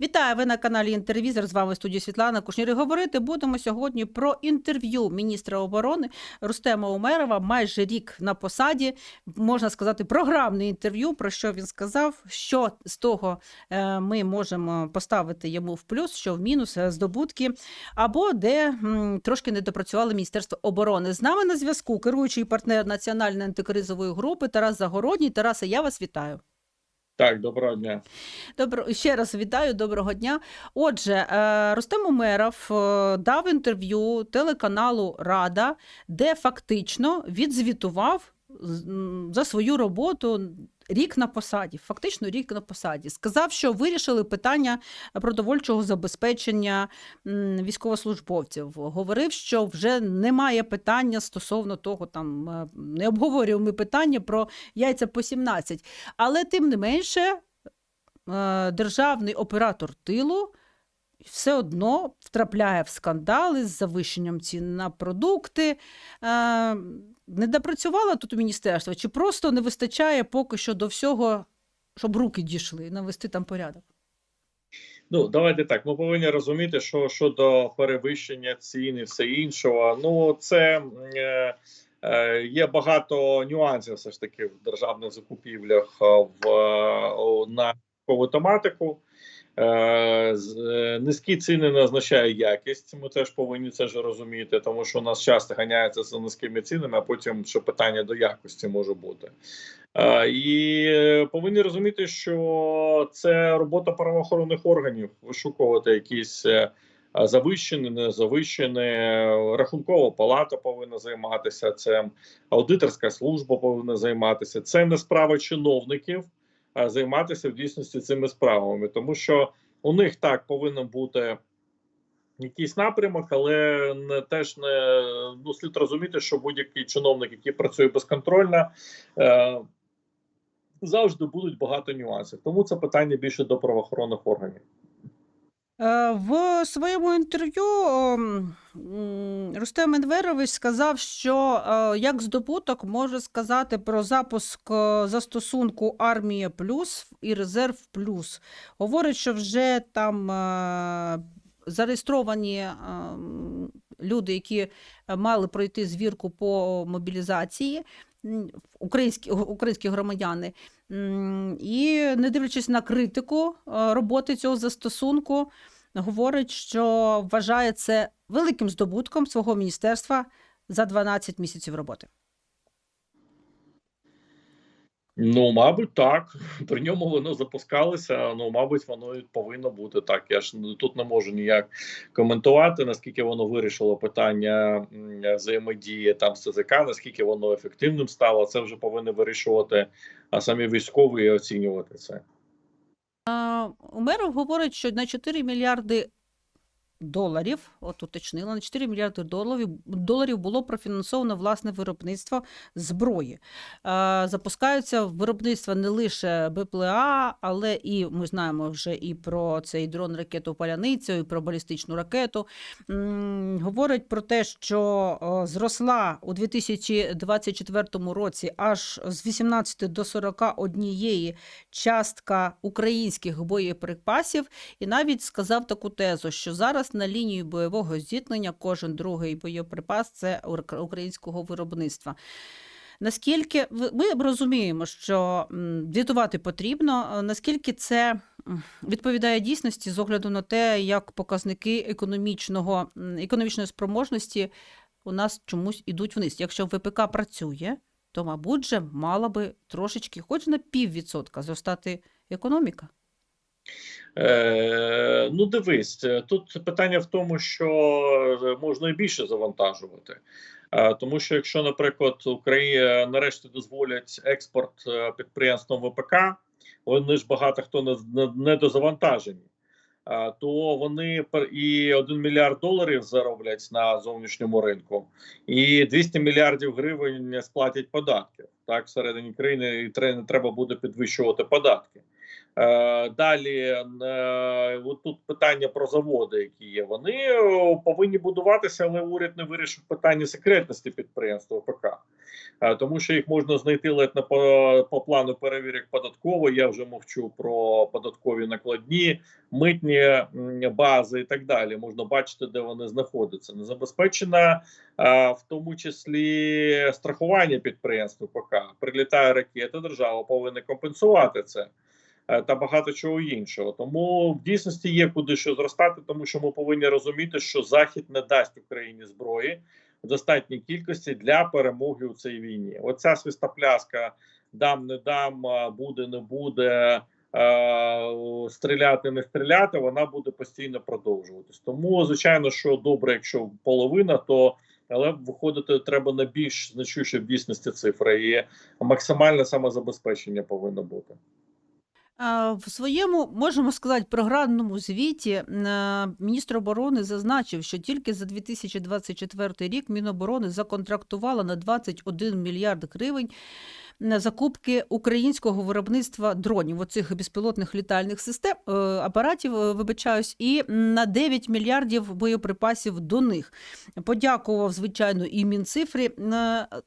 Вітаю! Ви на каналі Інтервізор. З вами в студії Світлана Кушнір. І Говорити будемо сьогодні про інтерв'ю міністра оборони Рустема Умерова. Майже рік на посаді, можна сказати, програмне інтерв'ю. Про що він сказав, що з того е, ми можемо поставити йому в плюс, що в мінус е, здобутки, або де трошки не допрацювало Міністерство оборони. З нами на зв'язку керуючий партнер національної антикризової групи Тарас Загородній. Тарасе, я вас вітаю. Так, доброго дня. Добро ще раз вітаю, доброго дня. Отже, Ростем Умеров е, дав інтерв'ю телеканалу Рада, де фактично відзвітував за свою роботу рік на посаді. Фактично рік на посаді. Сказав, що вирішили питання продовольчого забезпечення військовослужбовців. Говорив, що вже немає питання стосовно того, там е, не обговорюємо ми питання про яйця по 17. Але тим не менше, е, державний оператор тилу все одно втрапляє в скандали з завищенням цін на продукти. Е, Не допрацювало тут міністерство, чи просто не вистачає поки що до всього, щоб руки дійшли, навести там порядок? Ну давайте так. Ми повинні розуміти, що щодо перевищення цін і все іншого. Ну це е, е, є багато нюансів, все ж таки в державних закупівлях е, в на тематику. Е, е, Низькі ціни не означає якість. Ми теж повинні це ж розуміти, тому що у нас часто ганяється за низькими цінами, а потім що питання до якості може бути. Е, І повинні розуміти, що це робота правоохоронних органів вишукувати якісь завищені, не завищені. Рахункова палата повинна займатися цим, аудиторська служба повинна займатися. Це не справа чиновників займатися в дійсності цими справами, тому що у них так повинен бути. Якийсь напрямок, але не теж не ну слід розуміти, що будь-який чиновник, який працює безконтрольно, е, завжди будуть багато нюансів. Тому це питання більше до правоохоронних органів. Е, В своєму інтерв'ю ем, Рустем Енверович сказав, що е, як здобуток може сказати про запуск е, застосунку Армія Плюс і Резерв Плюс. Говорить, що вже там зареєстровані люди, які мали пройти звірку по мобілізації. Українські, українські громадяни, і не дивлячись на критику е, роботи цього застосунку, говорить, що вважає це великим здобутком свого міністерства за 12 місяців роботи. Ну, мабуть, так. При ньому воно запускалося. Ну, мабуть, воно повинно бути так. Я ж тут не можу ніяк коментувати, наскільки воно вирішило питання взаємодії там з ЦЗК, наскільки воно ефективним стало. Це вже повинні вирішувати а самі військові і оцінювати це. Умеров говорить, що на 4 мільярди доларів, от уточнила, на 4 мільярди доларів, доларів було профінансовано власне виробництво зброї. А, Запускаються виробництва не лише БПЛА, але і ми знаємо вже і про цей дрон ракету Паляницю, і про балістичну ракету. Говорить про те, що зросла у 2024 році аж з 18 до 41 частка українських боєприпасів, і навіть сказав таку тезу, що зараз на лінії бойового зіткнення кожен другий боєприпас це українського виробництва. Наскільки ми розуміємо, що звітувати потрібно, наскільки це відповідає дійсності з огляду на те, як показники економічного, економічної спроможності у нас чомусь ідуть вниз. Якщо ВПК працює, то, мабуть, же мала би трошечки, хоч на піввідсотка, зростати економіка. Е, ну, дивись, е, тут питання в тому, що можна і більше завантажувати. Е, тому що якщо, наприклад, Україна нарешті дозволять експорт підприємствам ВПК, вони ж багато хто не, не, не дозавантажені. То вони і 1 мільярд доларів зароблять на зовнішньому ринку, і 200 мільярдів гривень сплатять податків. Так, всередині країни і не треба буде підвищувати податки. Е, Далі е, от тут питання про заводи, які є. Вони е, повинні будуватися, але уряд не вирішив питання секретності підприємства ОПК. Е, Тому що їх можна знайти ледь не по, по плану перевірок податково. Я вже мовчу про податкові накладні, митні бази і так далі. Можна бачити, де вони знаходяться. Не забезпечена в тому числі страхування підприємства ОПК. Прилітає ракета, держава повинна компенсувати це. Е, Та багато чого іншого, тому в дійсності є куди що зростати, тому що ми повинні розуміти, що Захід не дасть Україні зброї в достатній кількості для перемоги у цій війні. Оця свистопляска дам, не дам, буде, не буде. Стріляти, не стріляти, вона буде постійно продовжуватись. Тому, звичайно, що добре, якщо половина, то але виходити треба на більш значущі в дійсності цифри, і максимальне самозабезпечення повинно бути. В своєму, можемо сказати, програмному звіті е, міністр оборони зазначив, що тільки за 2024 рік Міноборони законтрактувала на 21 мільярд гривень на закупки українського виробництва дронів, оцих безпілотних літальних систем, е, апаратів, е, вибачаюсь, і на 9 мільярдів боєприпасів до них. Подякував, звичайно, і Мінцифрі.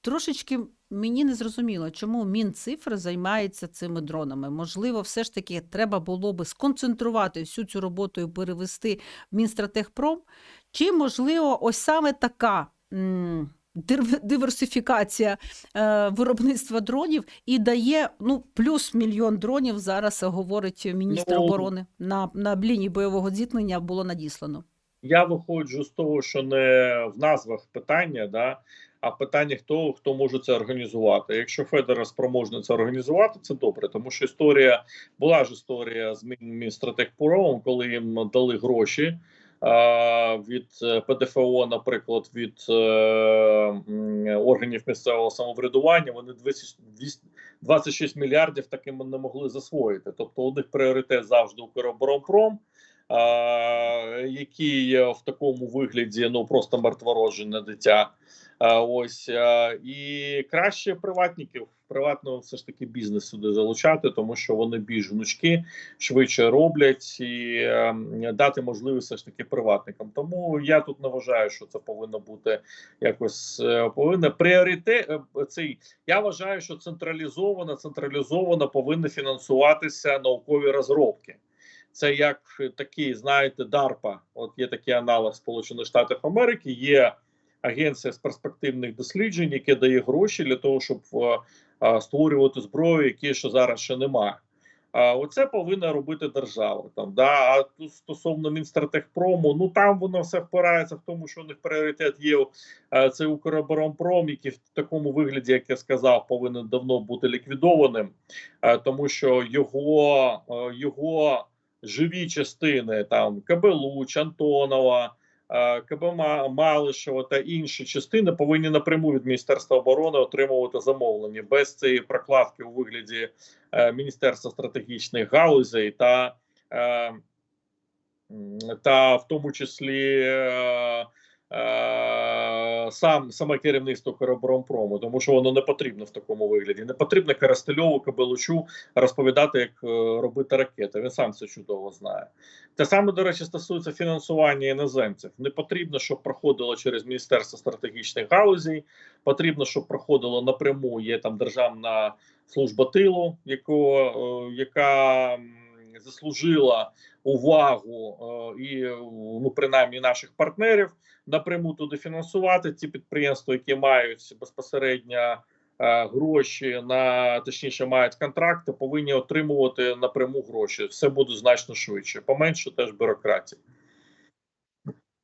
Трошечки Мені не зрозуміло, чому Мінцифри займається цими дронами. Можливо, все ж таки треба було би сконцентрувати всю цю роботу і перевести в Мінстратегпром. Чи, можливо, ось саме така диверсифікація е, виробництва дронів і дає ну, плюс мільйон дронів зараз, говорить міністр Ну, оборони. На, на лінії бойового зіткнення було надіслано. Я виходжу з того, що не в назвах питання, да, а питання хто хто може це організувати. Якщо Федера спроможний це організувати, це добре, тому що історія була ж історія з Мін- Мінстратегпромом, коли їм дали гроші. Від е, ПДФО, наприклад, від е, органів місцевого самоврядування, вони 200 200 26 мільярдів таки не могли засвоїти. Тобто, у них пріоритет завжди Укроборонпром, а, який е, в такому вигляді ну просто мертвороджене дитя. А, ось і краще приватників, приватного все ж таки бізнес сюди залучати, тому що вони більш гнучки, швидше роблять і е, дати можливість все ж таки приватникам. Тому я тут не вважаю, що це повинно бути якось е, повинно пріоритет. е, Цей я вважаю, що централізовано, централізовано повинні фінансуватися наукові розробки. Це як такий, знаєте, DARPA, От є такий аналог Сполучених Штатів Америки. Є агенція з перспективних досліджень, яке дає гроші для того, щоб е, е, створювати зброю, які ще зараз ще немає. А оце повинна робити держава. Там да а тут стосовно Мінстратегпрому, ну там воно все впирається в тому, що у них пріоритет є е, це Укроборонпром, який в такому вигляді, як я сказав, повинен давно бути ліквідованим, тому що його, його живі частини, там Кабелуч, Антонова. Е, КБ Малишева та інші частини повинні напряму від Міністерства оборони отримувати замовлення без цієї прокладки у вигляді е, Міністерства стратегічних галузей та, е, та в тому числі е, сам саме керівництво Короборонпрому, тому що воно не потрібно в такому вигляді. Не потрібно Коростельову Кабелучу розповідати, як е, робити ракети. Він сам це чудово знає. Те саме, до речі, стосується фінансування іноземців. Не потрібно, щоб проходило через Міністерство стратегічних галузей. Потрібно, щоб проходило напряму. Є там державна служба тилу, яку, е, яка заслужила увагу е, і ну принаймні наших партнерів напряму туди фінансувати ті підприємства, які мають безпосередньо е, гроші на точніше мають контракти, повинні отримувати напряму гроші. Все буде значно швидше, поменше теж бюрократії.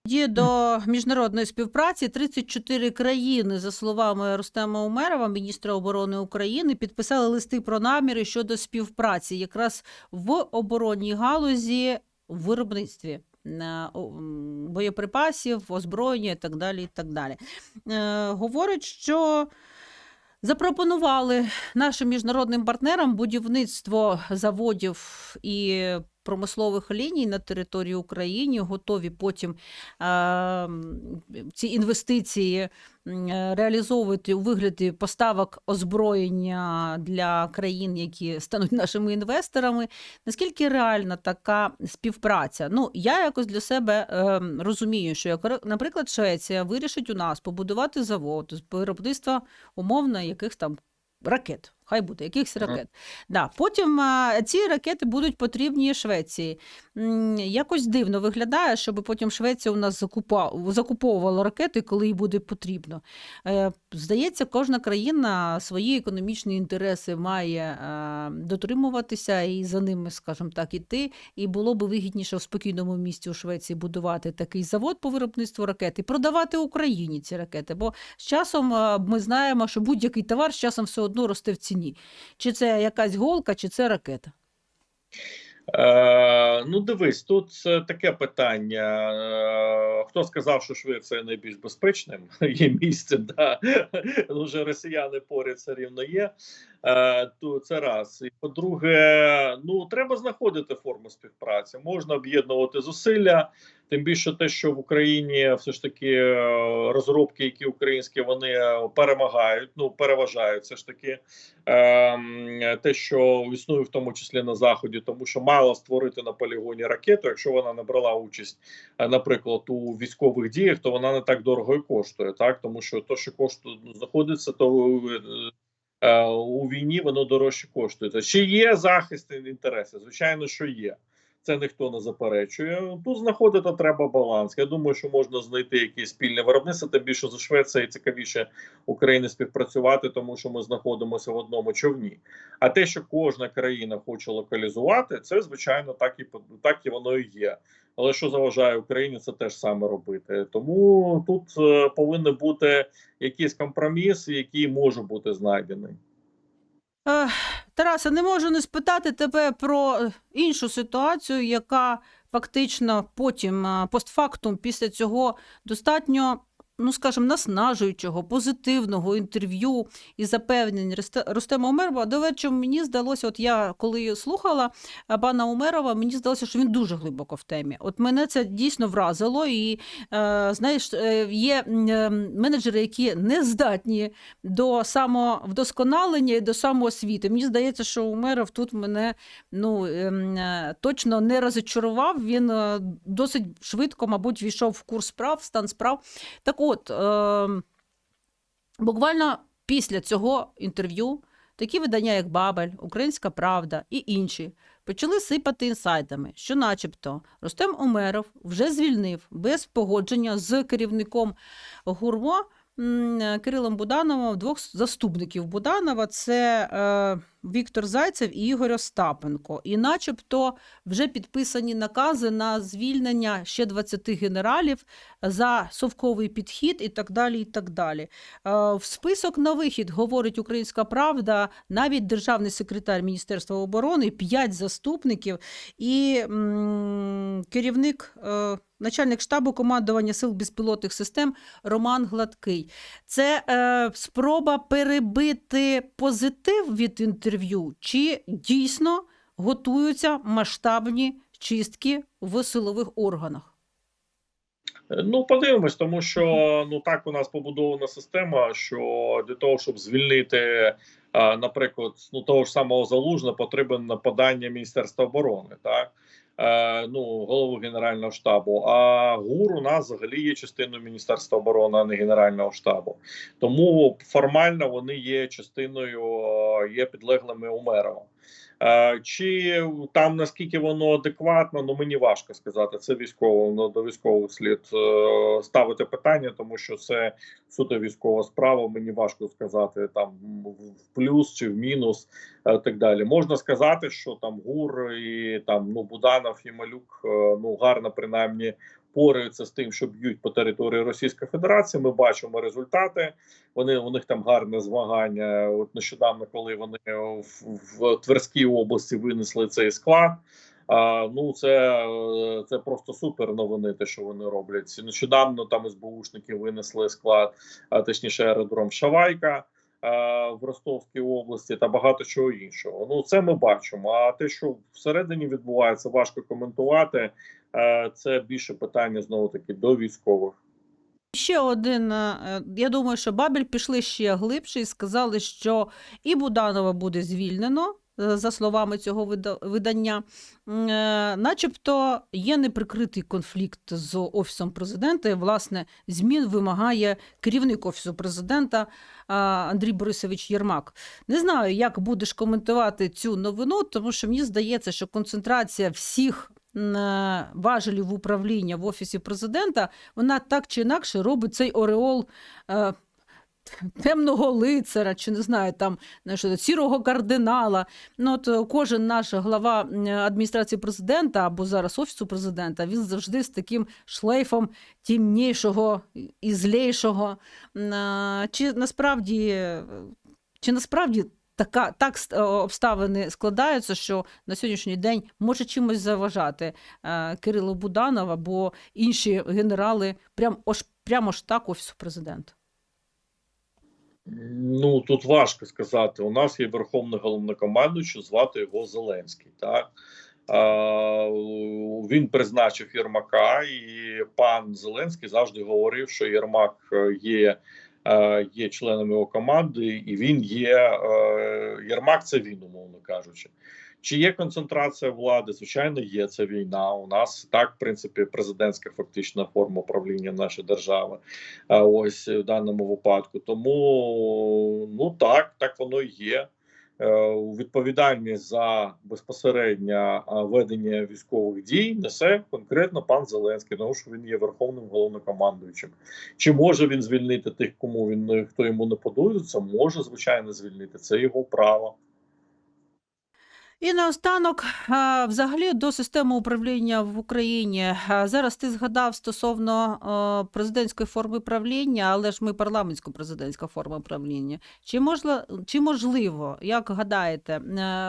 Тоді до міжнародної співпраці 34 країни, за словами Рустема Умерова, міністра оборони України, підписали листи про наміри щодо співпраці якраз в оборонній галузі в виробництві е, боєприпасів, озброєння і так далі. І так далі. Е, говорить, що запропонували нашим міжнародним партнерам будівництво заводів і промислових ліній на території України, готові потім е, ці інвестиції е, реалізовувати у вигляді поставок озброєння для країн, які стануть нашими інвесторами. Наскільки реальна така співпраця? Ну, я якось для себе е, розумію, що як, наприклад, Швеція вирішить у нас побудувати завод з виробництва умовно якихось там ракет. Хай буде, якихось ракет. Да. Потім а, ці ракети будуть потрібні Швеції. Якось дивно виглядає, щоб потім Швеція у нас закуповувала ракети, коли їй буде потрібно. Е, Здається, кожна країна свої економічні інтереси має е, дотримуватися і за ними, скажімо так, іти. І було би вигідніше в спокійному місті у Швеції будувати такий завод по виробництву ракет і продавати Україні ці ракети. Бо з часом е, ми знаємо, що будь-який товар з часом все одно росте в ціні. Чи це якась голка, чи це ракета. Е, ну, дивись, тут е, таке питання. Е, хто сказав, що Швеція найбільш безпечним є місцем, да. Вже росіяни поряд все рівно є. Е, то це раз. І по-друге, ну треба знаходити форму співпраці. Можна об'єднувати зусилля. Тим більше те, що в Україні все ж таки е, розробки, які українські, вони перемагають, ну переважають все ж таки ем, те, що існує в тому числі на заході, тому що мало створити на полігоні ракету, якщо вона не брала участь, е, наприклад, у військових діях, то вона не так дорого і коштує, так тому що то, що коштує ну, знаходиться, то у війні воно дорожче коштує. Чи є захист інтересів? Звичайно, що є. Це ніхто не заперечує. Тут знаходити треба баланс. Я думаю, що можна знайти якісь спільне виробництво. Тим більше за Швецією цікавіше України співпрацювати, тому що ми знаходимося в одному човні. А те, що кожна країна хоче локалізувати, це звичайно так і так і воно і є. Але що заважає Україні це теж саме робити? Тому тут е, повинен бути якийсь компроміс, який може бути знайдений. Тараса, не можу не спитати тебе про е, іншу ситуацію, яка фактично потім, е, постфактум, після цього достатньо, ну скажімо, наснажуючого, позитивного інтерв'ю і запевнень Рустема Умерова. До речі, мені здалося, от я коли слухала е, пана Умерова, мені здалося, що він дуже глибоко в темі. От мене це дійсно вразило. І е, знаєш, е, є е, менеджери, які не здатні до самовдосконалення і до самоосвіти. Мені здається, що Умеров тут мене ну, ем, точно не розчарував. Він досить швидко, мабуть, війшов в курс справ, стан справ. Так от, е, буквально після цього інтерв'ю такі видання, як Бабель, Українська Правда і інші, почали сипати інсайдами, що, начебто, Ростем Омеров вже звільнив без погодження з керівником ГУРМО Кирилом Будановим двох заступників Буданова це е, Віктор Зайцев і Ігор Остапенко. І начебто вже підписані накази на звільнення ще 20 генералів за совковий підхід і так далі. І так далі. Е, в список на вихід, говорить Українська Правда, навіть державний секретар Міністерства оборони, 5 заступників і м, керівник, е, начальник штабу командування сил безпілотних систем Роман Гладкий. Це е, спроба перебити позитив від інтерв'ю, чи дійсно готуються масштабні чистки в силових органах? Ну, подивимось, тому що ну так у нас побудована система, що для того, щоб звільнити, наприклад, ну того ж самого залужна, потрібен подання Міністерства оборони, так е, ну голову генерального штабу. А ГУР у нас взагалі є частиною Міністерства оборони, а не генерального штабу. Тому формально вони є частиною, е, є підлеглими Умерова. Е, Чи там наскільки воно адекватно, ну мені важко сказати. Це військово ну, до військових слід е, ставити питання, тому що це суто військова справа. Мені важко сказати там в плюс чи в мінус, е, так далі. Можна сказати, що там ГУР і там ну Буданов і Малюк ну гарно принаймні пораються з тим, що б'ють по території Російської Федерації. Ми бачимо результати. Вони у них там гарне змагання. От нещодавно, коли вони в, в Тверській області винесли цей склад. А, ну це, е, це просто супер новини, те, що вони роблять. Нещодавно там СБУшники винесли склад, а точніше аеродром Шавайка. в Ростовській області та багато чого іншого. Ну це ми бачимо. А те, що всередині відбувається, важко коментувати. Це більше питання знову таки до військових. Ще один, е, я думаю, що Бабель пішли ще глибше і сказали, що і Буданова буде звільнено, е, за словами цього вида- видання. Е, Начебто є неприкритий конфлікт з Офісом президента, і, власне, змін вимагає керівник Офісу президента Андрій Борисович Єрмак. Не знаю, як будеш коментувати цю новину, тому що мені здається, що концентрація всіх важелів управління в Офісі президента вона так чи інакше робить цей ореол е, темного лицаря, чи не знаю, там що, сірого кардинала. Ну, от е, кожен наш глава адміністрації президента або зараз офісу президента, він завжди з таким шлейфом тімнішого і злейшого. Чи насправді, е, чи насправді така, так е, обставини складаються, що на сьогоднішній день може чимось заважати е, Кирило Буданов або інші генерали прям, ось, прямо ж так офісу президента? Ну тут важко сказати. У нас є верховний головнокомандуючий, звати його Зеленський. Так а, він призначив Єрмака, і пан Зеленський завжди говорив, що Єрмак е, є, є членом його команди, і він є е, Єрмак. Це він, умовно кажучи. Чи є концентрація влади? Звичайно, є це війна. У нас так, в принципі, президентська фактична форма управління нашої держави. А ось в даному випадку. Тому ну так, так воно і є. Е, Відповідальність за безпосереднє ведення військових дій несе конкретно пан Зеленський, тому що він є верховним головнокомандуючим. Чи може він звільнити тих, кому він хто йому не подобається? Може, звичайно, звільнити. Це його право. І наостанок, взагалі, до системи управління в Україні. Зараз ти згадав стосовно президентської форми правління, але ж ми парламентсько-президентська форма правління. Чи можливо, чи можливо, як гадаєте, е,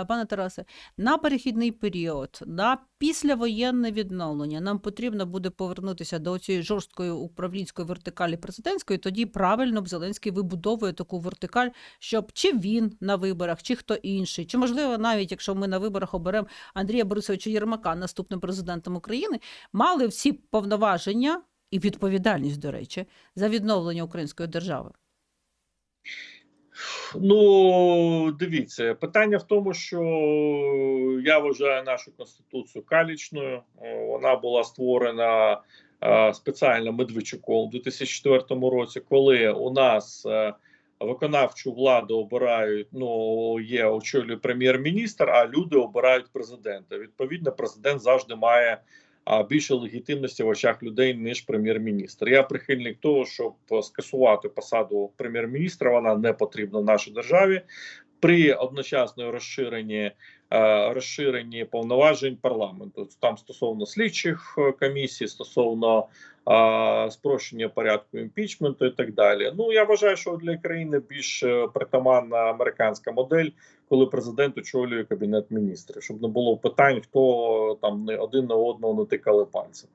пане Тарасе, на перехідний період, на післявоєнне відновлення нам потрібно буде повернутися до цієї жорсткої управлінської вертикалі президентської, тоді правильно б Зеленський вибудовує таку вертикаль, щоб чи він на виборах, чи хто інший, чи можливо, навіть якщо ми на виборах оберемо Андрія Борисовича Єрмака наступним президентом України, мали всі повноваження і відповідальність, до речі, за відновлення української держави. Ну, дивіться, питання в тому, що я вважаю нашу конституцію калічною. Вона була створена е, спеціально Медведчуком у 2004 році, коли у нас е, виконавчу владу обирають. Ну є очолює прем'єр-міністр, а люди обирають президента. Відповідно, президент завжди має більше легітимності в очах людей ніж прем'єр-міністр. Я прихильник того, щоб скасувати посаду прем'єр-міністра. Вона не потрібна в нашій державі при одночасному розширенні. Е, Розширенні повноважень парламенту там стосовно слідчих е, комісій, стосовно е, спрощення порядку імпічменту і так далі. Ну я вважаю, що для країни більш притаманна американська модель, коли президент очолює кабінет міністрів, щоб не було питань, хто там не один на одного натикали пальцем.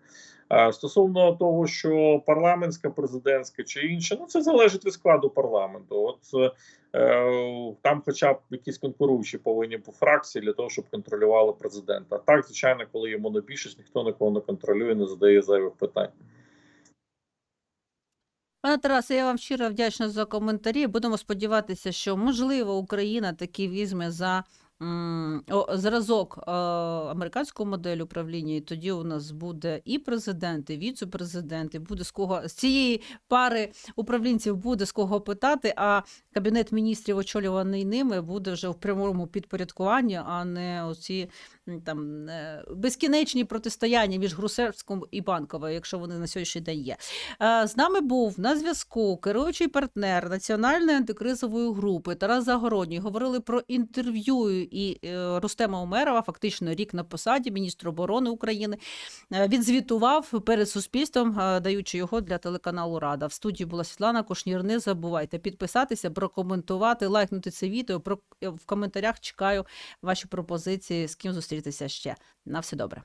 Стосовно того, що парламентська, президентська чи інша, ну це залежить від складу парламенту. От е, там, хоча б якісь конкуруючі повинні по фракції для того, щоб контролювали президента. Так, звичайно, коли є монобільшість, ніхто нікого не контролює, не задає зайвих питань. Пане Тарасе, я вам щиро вдячна за коментарі. Будемо сподіватися, що можливо Україна таки візьме за зразок е, американську модель управління, і тоді у нас буде і президент, і віце-президент, і буде з кого з цієї пари управлінців буде з кого питати. А кабінет міністрів, очолюваний ними, буде вже в прямому підпорядкуванні, а не оці там е, безкінечні протистояння між Грушевським і Банковою, якщо вони на сьогоднішній день є. Е, З нами був на зв'язку керуючий партнер національної антикризової групи Тарас Загородній. Говорили про інтерв'ю і е, Рустема Умерова, фактично рік на посаді, міністр оборони України. Він Відзвітував перед суспільством, е, даючи його для телеканалу Рада. В студії була Світлана Кошнір. Не забувайте підписатися, прокоментувати, лайкнути це відео. Про в коментарях чекаю ваші пропозиції, з ким зустрітися ще. На все добре.